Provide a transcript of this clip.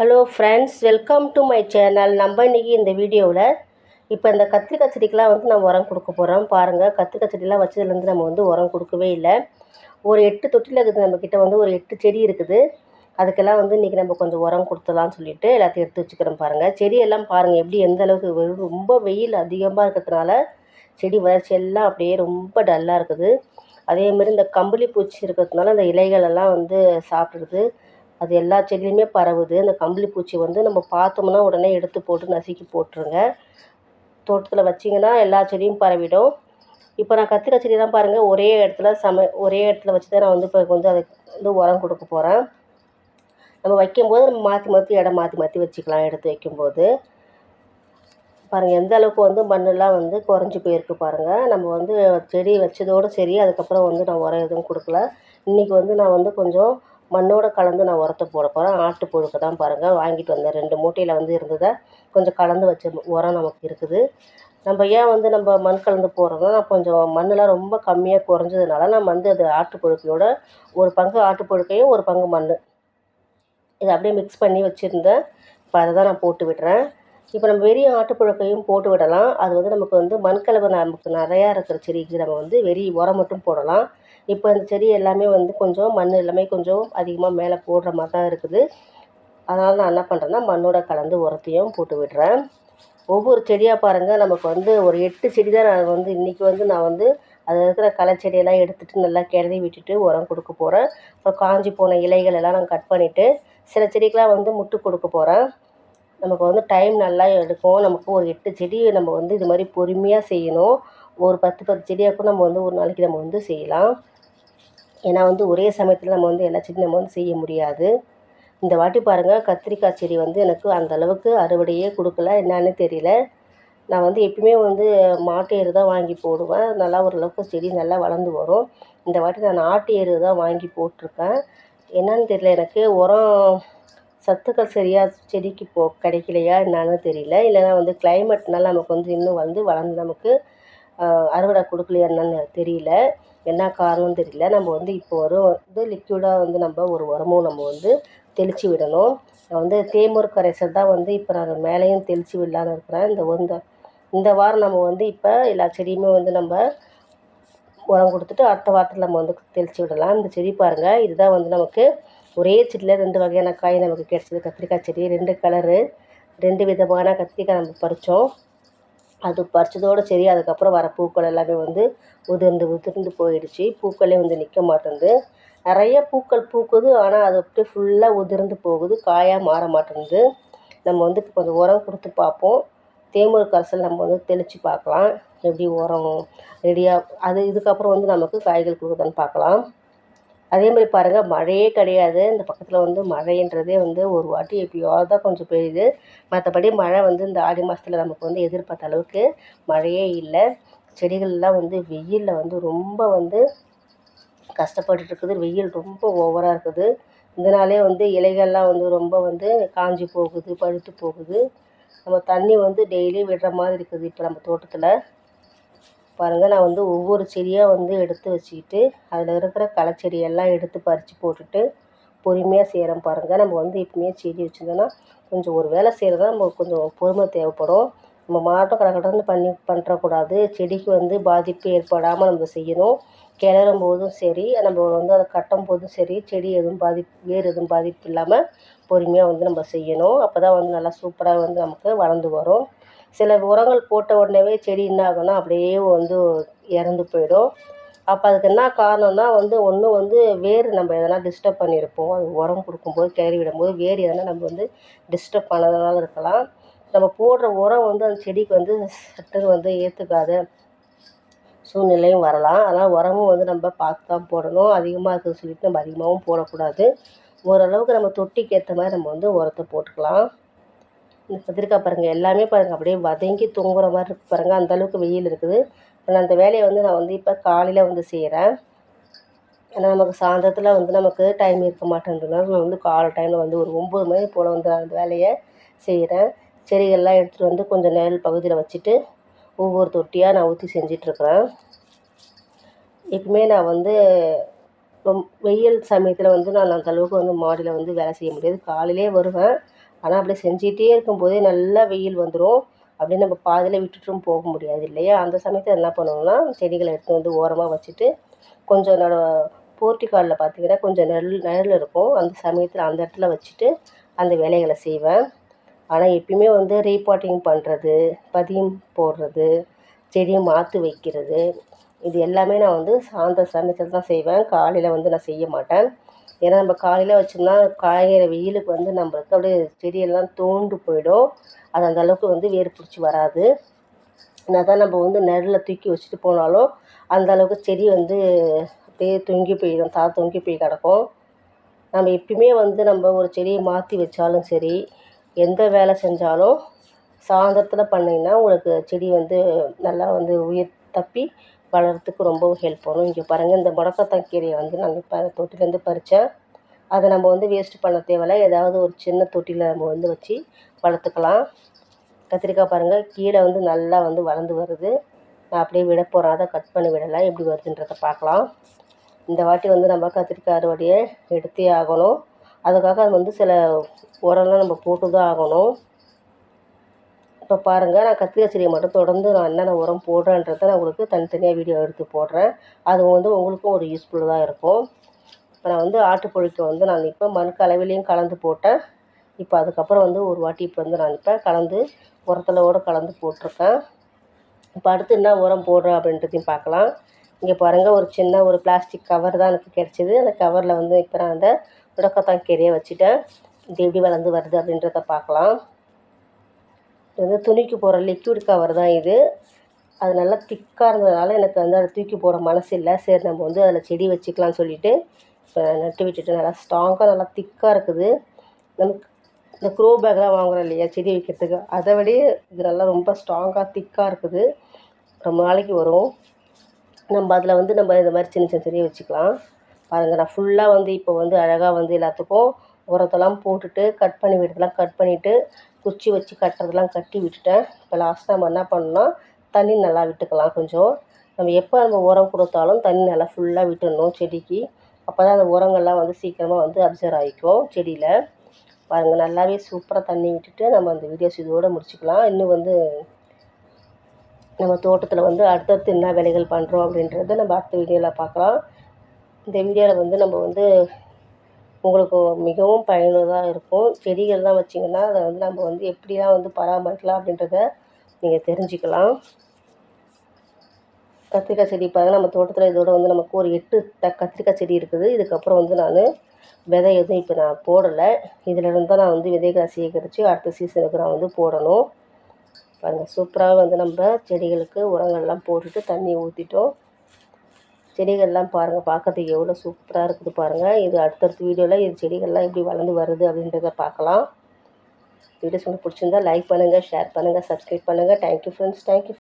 Hello friends welcome to my channel நம்ம இன்றைக்கி இந்த வீடியோவில் இப்போ இந்த கத்திரிக்காய் செடிக்கெலாம் வந்து நம்ம உரம் கொடுக்க போகிறோம் பாருங்கள் கத்திரிக்காய் செடியெலாம் வச்சதுலேருந்து நம்ம வந்து உரம் கொடுக்கவே இல்லை. ஒரு எட்டு தொட்டியில் இருக்குது நம்மக்கிட்ட வந்து ஒரு எட்டு செடி இருக்குது. அதுக்கெல்லாம் வந்து இன்றைக்கி நம்ம கொஞ்சம் உரம் கொடுத்துலாம்னு சொல்லிட்டு எல்லாத்தையும் எடுத்து வச்சுக்கிறோம் பாருங்கள் செடியெல்லாம் பாருங்கள் எப்படி எந்த அளவுக்கு ரொம்ப வெயில் அதிகமாக இருக்கிறதுனால செடி வளர்ச்சி எல்லாம் அப்படியே ரொம்ப டல்லாக இருக்குது. அதேமாரி இந்த கம்பளி பூச்சி இருக்கிறதுனால அந்த இலைகளெல்லாம் வந்து சாப்பிடுது. அது எல்லா செடியிலையுமே பரவுது. அந்த கம்பளி பூச்சி வந்து நம்ம பார்த்தோம்னா உடனே எடுத்து போட்டு நசுக்கி போட்டுருங்க. தோட்டத்தில் வச்சிங்கன்னா எல்லா செடியும் பரவிடும். இப்போ நான் கத்திரிக்காய் செடியெல்லாம் பாருங்கள் ஒரே இடத்துல சம ஒரே இடத்துல வச்சு தான் நான் வந்து இப்போ வந்து அதுக்கு வந்து உரம் கொடுக்க போகிறேன் நம்ம வைக்கும்போது நம்ம மாற்றி மாற்றி இடம் மாற்றி மாற்றி வச்சுக்கலாம் எடுத்து வைக்கும்போது. பாருங்கள் எந்த அளவுக்கு வந்து மண்ணெல்லாம் வந்து குறைஞ்சி போயிருக்கு பாருங்கள் நம்ம வந்து செடி வச்சதோடு சரி அதுக்கப்புறம் வந்து நான் உரம் எதுவும் கொடுக்கல. இன்றைக்கி வந்து நான் வந்து கொஞ்சம் மண்ணோடு கலந்து நான் உரத்தை போட போகிறேன் ஆட்டு புழுக்க தான் பாருங்கள் வாங்கிட்டு வந்தேன். ரெண்டு மூட்டையில் வந்து இருந்ததை கொஞ்சம் கலந்து வச்ச உரம் நமக்கு இருக்குது. நம்ம ஏன் வந்து நம்ம மண் கலந்து போடுறோம்னா நான் கொஞ்சம் மண்ணெலாம் ரொம்ப கம்மியாக குறைஞ்சதுனால நான் வந்து அது ஆட்டுப்புழுக்கையோட ஒரு பங்கு ஆட்டுப்புழுக்கையும் ஒரு பங்கு மண் இதை அப்படியே மிக்ஸ் பண்ணி வச்சுருந்தேன். இப்போ அதை தான் நான் போட்டு விடுறேன். இப்போ நம்ம வெறும் ஆட்டுப்புழுக்கையும் போட்டு விடலாம். அது வந்து நமக்கு வந்து மண்கலவை நமக்கு நிறையா இருக்கிற செடிக்கு நம்ம வந்து வெறி உரம் மட்டும் போடலாம். இப்போ அந்த செடி எல்லாமே வந்து கொஞ்சம் மண் எல்லாமே கொஞ்சம் அதிகமாக மேலே போடுற மாதிரி தான் இருக்குது. அதனால் நான் என்ன பண்ணுறேன்னா மண்ணோட கலந்து உரத்தையும் போட்டு விடுறேன். ஒவ்வொரு செடியாக பாருங்கள் நமக்கு வந்து ஒரு எட்டு செடி தான் நான் வந்து இன்றைக்கி வந்து நான் வந்து அதில் இருக்கிற களை செடியெல்லாம் எடுத்துகிட்டு நல்லா கிளறி விட்டுட்டு உரம் கொடுக்க போகிறேன் அப்புறம் காஞ்சி போன இலைகள் எல்லாம் நான் கட் பண்ணிவிட்டு சில செடிக்கெலாம் வந்து முட்டு கொடுக்க போகிறேன் நமக்கு வந்து டைம் நல்லா எடுக்கும். நமக்கு ஒரு எட்டு செடி நம்ம வந்து இது மாதிரி பொறுமையாக செய்யணும். ஒரு பத்து பத்து செடியாக கூட நம்ம வந்து ஒரு நாளைக்கு நம்ம வந்து செய்யலாம். ஏன்னா வந்து ஒரே சமயத்தில் நம்ம வந்து எல்லா செடியும் நம்ம வந்து செய்ய முடியாது. இந்த வாட்டி பாருங்கள் கத்திரிக்காய் செடி வந்து எனக்கு அந்த அளவுக்கு அறுவடையே கொடுக்கல. என்னன்னு தெரியல. நான் வந்து எப்பயுமே வந்து மாட்டு எரு தான் வாங்கி போடுவேன். நல்லா ஓரளவுக்கு செடி நல்லா வளர்ந்து வரும். இந்த வாட்டி நான் நாட்டு எரு தான் வாங்கி போட்டிருக்கேன். என்னன்னு தெரியல எனக்கு உரம் சத்துக்கள் சரியாக செடிக்கு போ கிடைக்கலையா என்னன்னு தெரியல. இல்லைன்னா வந்து கிளைமேட்னால நமக்கு வந்து இன்னும் வந்து வளர்ந்து நமக்கு அறுவடை கொடுக்கலையா என்னன்னு தெரியல. என்ன காரணம்னு தெரியல. நம்ம வந்து இப்போ ஒரு வந்து லிக்யூடாக வந்து நம்ம ஒரு உரமும் நம்ம வந்து தெளித்து விடணும். நான் வந்து தேமூர் கரைசல் தான் வந்து இப்போ நான் மேலேயும் தெளித்து விடலான்னு இருக்கிறேன். இந்த இந்த இந்த வாரம் நம்ம வந்து இப்போ எல்லா செடியுமே வந்து நம்ம உரம் கொடுத்துட்டு அடுத்த வாரத்தில் நம்ம வந்து தெளித்து விடலாம். இந்த செடி பாருங்கள் இதுதான் வந்து நமக்கு ஒரே செடியில் ரெண்டு வகையான காய் நமக்கு கிடச்சிது. கத்திரிக்காய் செடி ரெண்டு கலரு ரெண்டு விதமான கத்திரிக்காய் நம்ம பறித்தோம் அது பறிச்சதோடு சரி அதுக்கப்புறம் வர பூக்கள் எல்லாமே வந்து உதிர்ந்து உதிர்ந்து போயிடுச்சு. பூக்களே வந்து நிற்க மாட்டேங்குது. நிறைய பூக்கள் பூக்குது ஆனால் அது அப்படியே ஃபுல்லாக உதிர்ந்து போகுது காயாக மாற மாட்டேங்குது. நம்ம வந்து கொஞ்சம் உரம் கொடுத்து பார்ப்போம். தேமூர் கரைசல் நம்ம வந்து தெளித்து பார்க்கலாம். எப்படி உரம் ரெடியாக அது இதுக்கப்புறம் வந்து நமக்கு காய்கள் கொடுக்குதான்னு பார்க்கலாம். அதே மாதிரி பாருங்கள் மழையே கிடையாது. இந்த பக்கத்தில் வந்து மழைன்றதே வந்து ஒரு வாட்டி எப்பயாவது தான் கொஞ்சம் பெய்யுது. மற்றபடி மழை வந்து இந்த ஆடி மாதத்துல நமக்கு வந்து எதிர்பார்த்த அளவுக்கு மழையே இல்லை. செடிகள்லாம் வந்து வெயிலில் வந்து ரொம்ப வந்து கஷ்டப்பட்டுட்டு இருக்குது. வெயில் ரொம்ப ஓவராக இருக்குது. இதனாலே வந்து இலைகள்லாம் வந்து ரொம்ப வந்து காஞ்சி போகுது பழுத்து போகுது. நம்ம தண்ணி வந்து டெய்லி விடுற மாதிரி இருக்குது. இப்போ நம்ம தோட்டத்தில் பாருங்கள் நான் வந்து ஒவ்வொரு செடியாக வந்து எடுத்து வச்சுக்கிட்டு அதில் இருக்கிற களைச்செடியெல்லாம் எடுத்து பறித்து போட்டுட்டு பொறுமையாக செய்கிறோம் பாருங்கள் நம்ம வந்து எப்பவுமே செடி வச்சுருந்தோன்னா கொஞ்சம் ஒரு வேலை செய்கிறதா நம்ம கொஞ்சம் பொறுமை தேவைப்படும். நம்ம மாட்டம் கடை பண்ணி பண்ணுறக்கூடாது செடிக்கு வந்து பாதிப்பு ஏற்படாமல் நம்ம செய்யணும். கிளறும் போதும் சரி நம்ம வந்து அதை கட்டும் போதும் சரி செடி எதுவும் பாதிப்பு வேர் எதுவும் பாதிப்பு இல்லாமல் பொறுமையாக வந்து நம்ம செய்யணும். அப்போ தான் வந்து நல்லா சூப்பராக வந்து நமக்கு வளர்ந்து வரும். சில உரங்கள் போட்ட உடனேவே செடி என்ன ஆகும்னா அப்படியே வந்து இறந்து போயிடும். அப்போ அதுக்கு என்ன காரணம்னா வந்து ஒன்று வந்து வேர் நம்ம எதனா டிஸ்டர்ப் பண்ணியிருப்போம். அது உரம் கொடுக்கும்போது கிளறி விடும்போது வேர் எதனா நம்ம வந்து டிஸ்டர்ப் பண்ணதுனால இருக்கலாம். நம்ம போடுற உரம் வந்து அந்த செடிக்கு வந்து சட்டுன்னு வந்து ஏற்றுக்காத சூழ்நிலையும் வரலாம். அதனால் உரமும் வந்து நம்ம பார்த்து தான் போடணும். அதிகமாக இருக்குதுன்னு சொல்லிட்டு நம்ம அதிகமாகவும் போடக்கூடாது. ஓரளவுக்கு நம்ம தொட்டிக்கு ஏற்ற மாதிரி நம்ம வந்து உரத்தை போட்டுக்கலாம். கத்திரிக்காய் பாருங்கள் எல்லாமே பாருங்கள் அப்படியே வதங்கி தொங்குற மாதிரி இருக்குது பாருங்கள் அந்தளவுக்கு வெயில் இருக்குது. நான் அந்த வேலையை வந்து நான் வந்து இப்போ காலையில் வந்து செய்கிறேன் ஏன்னா நமக்கு சாயந்தரத்தில் வந்து நமக்கு டைம் இருக்க மாட்டேன்றதுனால நான் வந்து காலை டைமில் வந்து ஒரு ஒம்பது மணி போல் வந்து நான் அந்த வேலையை செய்கிறேன் செடிகள்லாம் எடுத்துகிட்டு வந்து கொஞ்சம் நிழல் பகுதியில் வச்சுட்டு ஒவ்வொரு தொட்டியாக நான் ஊற்றி செஞ்சிட்ருக்குறேன் எப்பவுமே நான் வந்து ரொம் வெயில் சமயத்தில் வந்து நான் அந்தளவுக்கு வந்து மாடியில் வந்து வேலை செய்ய முடியாது. காலையிலே வருவேன். ஆனால் அப்படி செஞ்சிகிட்டே இருக்கும்போதே நல்லா வெயில் வந்துடும் அப்படியே நம்ம பாதியில் விட்டுட்டும் போக முடியாது இல்லையா? அந்த சமயத்தில் என்ன பண்ணுவோம்னா செடிகளை எடுத்து வந்து ஓரமாக வச்சுட்டு கொஞ்சம் நட போர்ட்டிகாலில் பார்த்தீங்கன்னா கொஞ்சம் நெல் நிழல் இருக்கும். அந்த சமயத்தில் அந்த இடத்துல வச்சுட்டு அந்த வேலைகளை செய்வேன். ஆனால் எப்பயுமே வந்து ரீபாட்டிங் பண்ணுறது பதியம் போடுறது செடியை மாற்றி வைக்கிறது இது எல்லாமே நான் வந்து சாயந்தர சமயத்தில் தான் செய்வேன். காலையில் வந்து நான் செய்ய மாட்டேன். ஏன்னா நம்ம காலையில் வச்சோம்னா காய்கிற வெயிலுக்கு வந்து நம்மளுக்கு அப்படியே செடியெல்லாம் தோண்டு போயிடும். அது அந்த அளவுக்கு வந்து வேர் பிடிச்சி வராது. என்ன தான் நம்ம வந்து நிழல்ல தூக்கி வச்சுட்டு போனாலும் அந்த அளவுக்கு செடி வந்து அப்படியே தொங்கி போயிடும். தா தொங்கி போய் கிடக்கும். நம்ம எப்பயுமே வந்து நம்ம ஒரு செடியை மாற்றி வச்சாலும் சரி எந்த வேலை செஞ்சாலும் சாயந்தரத்தில் பண்ணிங்கன்னா உங்களுக்கு செடி வந்து நல்லா வந்து உயிர் தப்பி வளர்கிறதுக்கு ரொம்பவும் ஹெல்ப் பண்ணும் இங்கே பாருங்கள் இந்த முடக்கத்தான் கீரையை வந்து நான் இப்போ தொட்டிலேருந்து பறித்தேன் அதை நம்ம வந்து வேஸ்ட் பண்ண தேவையில்ல. ஏதாவது ஒரு சின்ன தொட்டியில் நம்ம வந்து வச்சு வளர்த்துக்கலாம். கத்திரிக்காய் பாருங்கள் கீழே வந்து நல்லா வந்து வளர்ந்து வருது. நான் அப்படியே விட போகிறேன் அதை கட் பண்ணி விடலை. எப்படி வருதுன்றதை பார்க்கலாம். இந்த வாட்டி வந்து நம்ம கத்திரிக்காய் அறுவடையை எடுத்தே ஆகணும். அதுக்காக அது வந்து சில உரம்லாம் நம்ம போட்டு தான் ஆகணும். இப்போ பாருங்கள் நான் கத்திரிக்காய் செடியை மட்டும் தொடர்ந்து நான் என்னென்ன உரம் போடுறேன்றதை நான் உங்களுக்கு தனித்தனியாக வீடியோ எடுத்து போடுறேன். அது வந்து உங்களுக்கும் ஒரு யூஸ்ஃபுல்லாக இருக்கும். இப்போ நான் வந்து ஆட்டுப்புழுக்கை வந்து நான் இப்போ மண் கலவையிலையும் கலந்து போட்டேன். இப்போ அதுக்கப்புறம் வந்து ஒரு வாட்டி இப்போ வந்து நான் இப்போ கலந்து உரத்துலோட கலந்து போட்டிருக்கேன். இப்போ அடுத்து என்ன உரம் போடுறேன் அப்படின்றதையும் பார்க்கலாம். இங்கே பாருங்கள் ஒரு சின்ன ஒரு பிளாஸ்டிக் கவர் தான் எனக்கு கிடச்சிது. அந்த கவரில் வந்து இப்போ நான் அந்த முடக்கத்தான் கீரையை வச்சுட்டேன். இது எப்படி வளர்ந்து வருது அப்படின்றத பார்க்கலாம். இது வந்து துணிக்கு போடுற லிக்விட் கவர் தான் இது. அது நல்லா திக்காக இருந்ததுனால எனக்கு வந்து அதை தூக்கி போகிற மனசு இல்லை சரி நம்ம வந்து அதில் செடி வச்சுக்கலாம்னு சொல்லிட்டு இப்போ நட்டு விட்டுட்டு நல்லா ஸ்ட்ராங்காக நல்லா திக்காக இருக்குது. நமக்கு இந்த க்ரோ பேக்லாம் வாங்குகிறோம் இல்லையா செடி வைக்கிறதுக்கு. அதை விட இது நல்லா ரொம்ப ஸ்ட்ராங்காக திக்காக இருக்குது. ரொம்ப நாளைக்கு வரும். நம்ம அதில் வந்து நம்ம இந்த மாதிரி சின்ன சின்ன செடியை வச்சுக்கலாம். பாருங்கள் நான் ஃபுல்லாக வந்து இப்போ வந்து அழகாக வந்து எல்லாத்துக்கும் உரத்தெல்லாம் போட்டுட்டு கட் பண்ணி விடுறதெல்லாம் கட் பண்ணிவிட்டு குச்சி வச்சு கட்டுறதெல்லாம் கட்டி விட்டுட்டேன். இப்போ லாஸ்ட்டாக நம்ம என்ன பண்ணணும்னா தண்ணி நல்லா விட்டுக்கலாம் கொஞ்சம். நம்ம எப்போ நம்ம உரம் கொடுத்தாலும் தண்ணி நல்லா ஃபுல்லாக விட்டுடணும் செடிக்கு. அப்போ தான் அந்த உரங்கள்லாம் வந்து சீக்கிரமாக வந்து அப்சர்வ் ஆகிக்கும் செடியில். பாருங்கள் நல்லாவே சூப்பராக தண்ணி விட்டுட்டு நம்ம அந்த வீடியோஸ் இதோடு முடிச்சுக்கலாம். இன்னும் வந்து நம்ம தோட்டத்தில் வந்து அடுத்தடுத்து என்ன வேலைகள் பண்ணுறோம் அப்படின்றத நம்ம அடுத்த வீடியோவில் பார்க்கலாம். இந்த வீடியோவில் வந்து நம்ம வந்து உங்களுக்கு மிகவும் பயனுள்ளதாக இருக்கும். செடிகள்லாம் வச்சிங்கன்னா அதை வந்து நம்ம வந்து எப்படிலாம் வந்து பராமரிக்கலாம் அப்படின்றத நீங்கள் தெரிஞ்சுக்கலாம். கத்திரிக்காய் செடி பாருங்கள் நம்ம தோட்டத்தில் இதோட வந்து நமக்கு ஒரு எட்டு த கத்திரிக்காய் செடி இருக்குது. இதுக்கப்புறம் வந்து நான் விதை எதுவும் இப்போ நான் போடலை. இதிலிருந்து தான் நான் வந்து விதைகளை சேகரித்து அடுத்த சீசனுக்கு நான் வந்து போடணும். பாருங்கள் சூப்பராக வந்து நம்ம செடிகளுக்கு உரங்கள்லாம் போட்டுட்டு தண்ணி ஊற்றிட்டோம் செடிகள்லாம் பாருங்கள் பார்க்கறதுக்கு எவ்வளோ சூப்பராக இருக்குது பாருங்கள் இது அடுத்தடுத்த வீடியோவில் இது செடிகள்லாம் எப்படி வளர்ந்து வருது அப்படின்றத பார்க்கலாம் வீடியோஸ் உங்களுக்கு பிடிச்சிருந்தா லைக் பண்ணுங்கள் ஷேர் பண்ணுங்கள் சப்ஸ்கிரைப் பண்ணுங்கள் தேங்க்யூ ஃப்ரெண்ட்ஸ் தேங்க்யூ